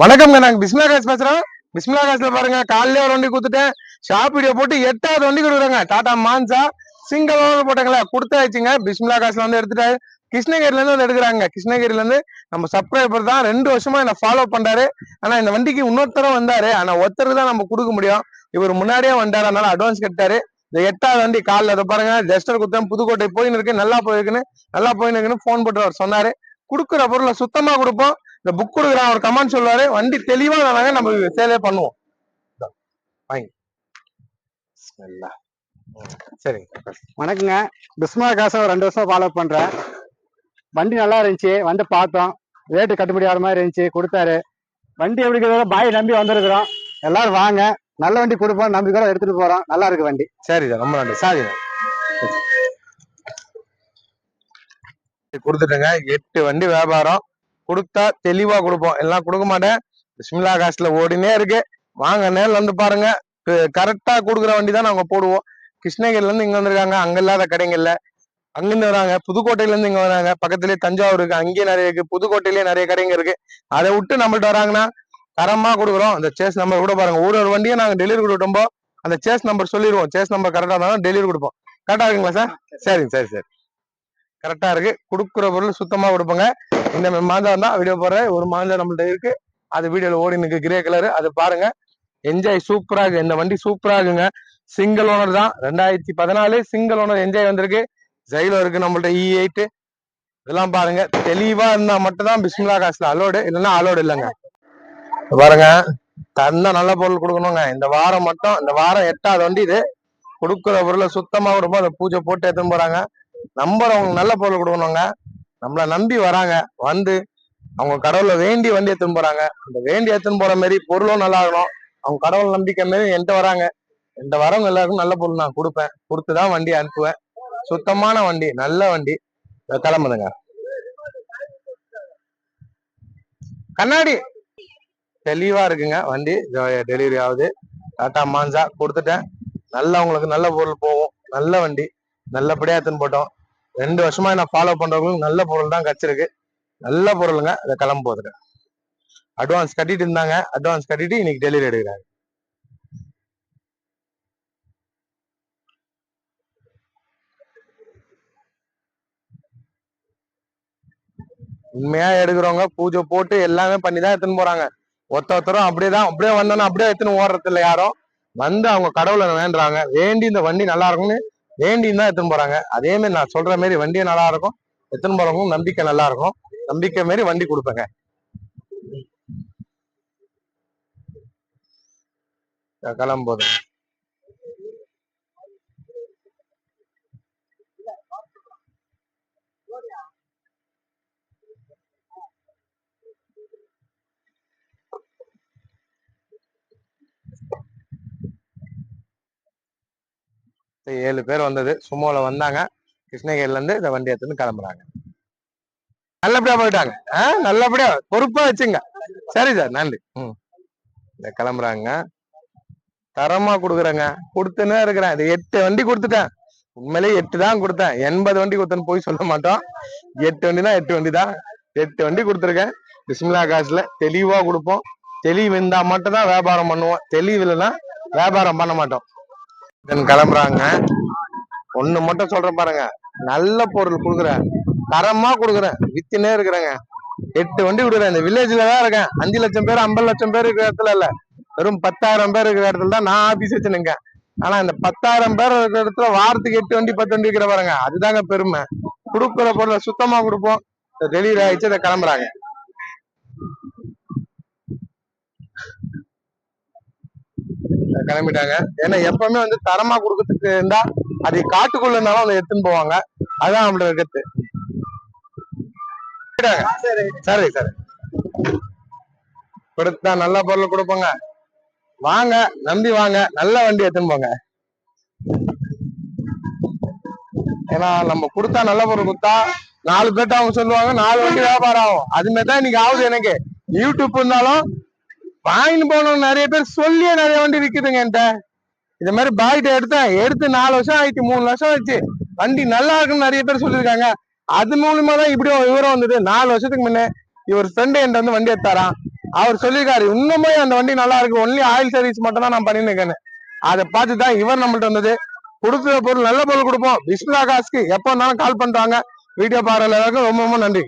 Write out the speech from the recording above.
வணக்கம்ங்க நாங்க பிஸ்மிலா காசு பேசுறோம். பிஸ்மிலா காசுல பாருங்க காலையில ஒரு வண்டி கொடுத்துட்டேன் ஷாப் வீடியோ போட்டு எட்டாவது வண்டி கொடுக்குறாங்க. டாடா மான்சா சிங்கிள் போட்டாங்களா கொடுத்தாச்சுங்க. பிஸ்மிலா காசுல வந்து எடுத்துட்டாரு கிருஷ்ணகிரில இருந்து வந்து எடுக்கிறாங்க. கிருஷ்ணகிரில இருந்து நம்ம சப்ஸ்கிரைபர் தான் ரெண்டு வருஷமா என்ன ஃபாலோ பண்றாரு. ஆனா இந்த வண்டிக்கு இன்னொருத்தரம் வந்தாரு. ஆனா ஒருத்தருக்கு தான் நம்ம கொடுக்க முடியும். இவர் முன்னாடியே வந்தாரு அதனால அட்வான்ஸ் கட்டாரு இந்த எட்டாவது வண்டி காலில் இதை பாருங்க ஜஸ்டர் குத்தம் புதுக்கோட்டை போயின்னு இருக்கு நல்லா போயிருக்குன்னு நல்லா போயின்னு இருக்குன்னு ஃபோன் போட்டு அவர் சொன்னாரு. கொடுக்குற பொருளை சுத்தமா கொடுப்போம். இந்த புக் கொடுக்குறான் ஒரு கமெண்ட் சொல்லுவாரு வண்டி தெளிவா நாங்க நம்ம சேலே பண்ணுவோம். சரிங்க வணக்கங்க. பிஸ்மா காசை ஒரு ரெண்டு வருஷம் ஃபாலோ பண்றேன். வண்டி நல்லா இருந்துச்சு வந்து பார்த்தோம். ரேட்டு கட்டுப்படி ஆகிற மாதிரி இருந்துச்சு கொடுத்தாரு. வண்டி எப்படி இருக்கிறதோ பாய் நம்பி வந்திருக்கிறோம். எல்லாரும் வாங்க. நல்ல வண்டி கொடுப்போம் நம்பி கூட எடுத்துட்டு போறோம். நல்லா இருக்கு வண்டி. சரி சார். ரொம்ப நன்றி. சாரி கொடுத்துட்டுங்க. எட்டு வண்டி வியாபாரம். கொடுத்தா தெளிவா கொடுப்போம். எல்லாம் கொடுக்க மாட்டேன். பிஸ்மில்லா காசுல ஓடினே இருக்கு. வாங்க நேர்ல வந்து பாருங்க. கரெக்டா கொடுக்குற வண்டி தான் நாங்க போடுவோம். கிருஷ்ணகிரில இருந்து இங்க வந்திருக்காங்க. அங்க இல்லாத கடைங்க இல்ல அங்கிருந்து வராங்க. புதுக்கோட்டையில இருந்து இங்க வராங்க. பக்கத்துலயே தஞ்சாவூர் இருக்கு. அங்கேயே நிறைய இருக்கு. புதுக்கோட்டையிலேயே நிறைய கடைங்க இருக்கு. அதை விட்டு நம்மள்ட்ட வராங்கன்னா தரமா கொடுக்குறோம். அந்த சேஸ் நம்பர் கூட பாருங்க. ஒரு ஒரு வண்டியை நாங்க டெலிவரி கொடுக்கும்போது அந்த சேஸ் நம்பர் சொல்லிடுவோம். சேஸ் நம்பர் கரெக்டா இருந்தாலும் டெலிவரி கொடுப்போம். கரெக்டா இருக்குங்களா சார். சரிங்க சரி சரி. கரெக்டா இருக்கு. கொடுக்குற பொருள் சுத்தமா கொடுப்போங்க. இந்த மாந்தா தான் வீடியோ போடுறேன் ஒரு மாந்தா நம்மள்ட்ட இருக்கு. அது வீடியோல ஓடி நிற்கு கிரே கலர் அது பாருங்க. என்ஜாய் சூப்பரா இருக்கு. இந்த வண்டி சூப்பரா இருக்குங்க. சிங்கிள் ஓனர் தான். ரெண்டாயிரத்தி பதினாலு சிங்கிள் ஓனர் என்ஜாய் வந்திருக்கு. ஜெயிலோ இருக்கு நம்மள்ட்ட e இ எயிட் இதெல்லாம் பாருங்க. தெளிவா இருந்தா மட்டும்தான் பிஸ்மிலா காசுல அலோடு இல்லைன்னா அலோடு இல்லைங்க. பாருங்க. தந்தா நல்ல பொருள் கொடுக்கணுங்க. இந்த வாரம் மட்டும் இந்த வாரம் எட்டாவது வண்டி இது. கொடுக்குற பொருளை சுத்தமா கொடுப்போம். அதை பூஜை போட்டு எடுத்துன்னு போறாங்க. நம்பர் நல்ல பொருள் கொடுக்கணுங்க. நம்மள நம்பி வராங்க. வந்து அவங்க கடவுளை வேண்டி வண்டி எடுத்துன்னு போறாங்க. அந்த வேண்டி எடுத்துன்னு போற மாதிரி பொருளும் நல்லா இருக்கணும். அவங்க கடவுள் நம்பிக்கை மாரி என்கிட்ட வராங்க. என்கிட்ட வரவங்க எல்லாருக்கும் நல்ல பொருள் நான் கொடுப்பேன். கொடுத்துதான் வண்டி அனுப்புவேன். சுத்தமான வண்டி நல்ல வண்டி. கிளம்புதுங்க. கண்ணாடி. தெளிவா இருக்குங்க வண்டி. டெலிவரி ஆகுது. டாட்டா மாஞ்சா கொடுத்துட்டேன். நல்லா உங்களுக்கு நல்ல பொருள் போகும். நல்ல வண்டி. நல்லபடியா எடுத்துன்னு போட்டோம். ரெண்டு வருஷமா நான் ஃபாலோ பண்றவங்களுக்கு நல்ல பொருள் தான் கிடைச்சிருக்கு நல்ல பொருளுங்க. இதை கிளம்ப போதுங்க. அட்வான்ஸ் கட்டிட்டு இருந்தாங்க. அட்வான்ஸ் கட்டிட்டு இன்னைக்கு டெலிவரி எடுக்கிறாங்க. உண்மையா எடுக்கிறவங்க பூஜை போட்டு எல்லாமே பண்ணி தான் எடுத்துன்னு போறாங்க. ஒருத்த ஒருத்தரும் அப்படியே தான் அப்படியே வந்தோன்னா அப்படியே எடுத்துன்னு ஓடுறது இல்லை யாரும் வந்து அவங்க கடவுளை வேண்டுறாங்க. வேண்டி இந்த வண்டி நல்லா இருக்கும்னு வேண்டின்னு தான் எடுத்துன்னு போறாங்க. அதே மாதிரி நான் சொல்ற மாதிரி வண்டியும் நல்லா இருக்கும் எடுத்துன்னு போறவங்களும் நம்பிக்கை நல்லா இருக்கும் நம்பிக்கை மாரி வண்டி கொடுப்பேங்க. கிளம்போது ஏழு பேர் வந்தது. சுமோல வந்தாங்க. கிருஷ்ணகிரில இருந்து இந்த வண்டி எடுத்துன்னு கிளம்புறாங்க. நல்லபடியா போயிட்டாங்க. நல்லபடியா. பொறுப்பா வச்சுங்க. சரி சார் நன்றி. ம். இந்த கிளம்புறாங்க. தரமா கொடுக்குறேங்க. கொடுத்துன்னு இருக்கிறேன். இது எட்டு வண்டி கொடுத்துட்டேன். உண்மையிலேயே எட்டு தான் கொடுத்தேன். எண்பது வண்டி கொடுத்தேன்னு போய் சொல்ல மாட்டோம். எட்டு வண்டி தான் எட்டு வண்டி தான். எட்டு வண்டி கொடுத்துருக்கேன். பிஸ்மிலா காசுல தெளிவா கொடுப்போம். தெளிவு இருந்தா மட்டும் தான் வியாபாரம் பண்ணுவோம். தெளிவு இல்லைன்னா வியாபாரம் பண்ண மாட்டோம். தென் கிளம்புறாங்க. ஒண்ணு மட்டும் சொல்றேன் பாருங்க. நல்ல பொருள் கொடுக்குறேன் தரமா கொடுக்குறேன் வித்துனே இருக்கிறேங்க. எட்டு வண்டி விடுறேன். இந்த வில்லேஜ்ல தான் இருக்கேன். அஞ்சு லட்சம் பேர் ஐம்பது லட்சம் பேர் இருக்கிற இடத்துல இல்ல. வெறும் பத்தாயிரம் பேர் இருக்கிற இடத்துல தான் நான் ஆபீஸ் வச்சுனுங்க ஆனா இந்த பத்தாயிரம் பேர் இருக்கிற இடத்துல வாரத்துக்கு எட்டு வண்டி பத்து வண்டி இருக்கிற பாருங்க. அதுதாங்க பெருமை. கொடுக்குற பொருளை சுத்தமா கொடுப்போம். டெலிவரி ஆயிடுச்சு அதை கிளம்புறாங்க. கிளம்பிட்டாங்க. ஏன்னா எப்பவுமே வந்து தரமா கொடுக்கறதுக்கு இருந்தா அது காட்டுக்குள்ள இருந்தாலும் அதை எடுத்துன்னு போவாங்க. அதான் நம்மளோட இருக்கிறது சரி சரி. கொடுத்தா நல்ல பொருள் கொடுப்போங்க. வாங்க நம்பி வாங்க நல்ல வண்டி எடுத்துன்னு போங்க. ஏன்னா நம்ம கொடுத்தா நல்ல பொருள் கொடுத்தா நாலு பேர்ட்ட அவங்க சொல்லுவாங்க நாலு வண்டி வியாபாரம் ஆகும். அது மாதிரி தான் இன்னைக்கு ஆகுது எனக்கு. யூடியூப் இருந்தாலும் வாங்கிட்டு போனவங்க நிறைய பேர் சொல்லியே நிறைய வண்டி விற்குதுங்க என்கிட்ட. இந்த மாதிரி பாய்கிட்ட எடுத்தேன் எடுத்து நாலு வருஷம் ஆயிடுச்சு மூணு வருஷம் ஆயிடுச்சு. வண்டி நல்லா இருக்குன்னு நிறைய பேர் சொல்லியிருக்காங்க. அது மூலியமா தான் இப்படி விவரம் வந்தது. நாலு வருஷத்துக்கு முன்னே இவர் ஃப்ரெண்டு என்கிட்ட வந்து வண்டி எடுத்தாராம். அவர் சொல்லியிருக்காரு இன்னுமே அந்த வண்டி நல்லா இருக்கு. ஒன்லி ஆயில் சர்வீஸ் மட்டும் தான் நான் பண்ணிட்டு அதை பார்த்து தான் இவர் நம்மள்ட்ட வந்தது. கொடுத்த பொருள் நல்ல பொருள் கொடுப்போம். விஸ்வலா காசுக்கு எப்போ இருந்தாலும் கால் பண்றாங்க வீடியோ பாருங்க ரொம்ப ரொம்ப நன்றி.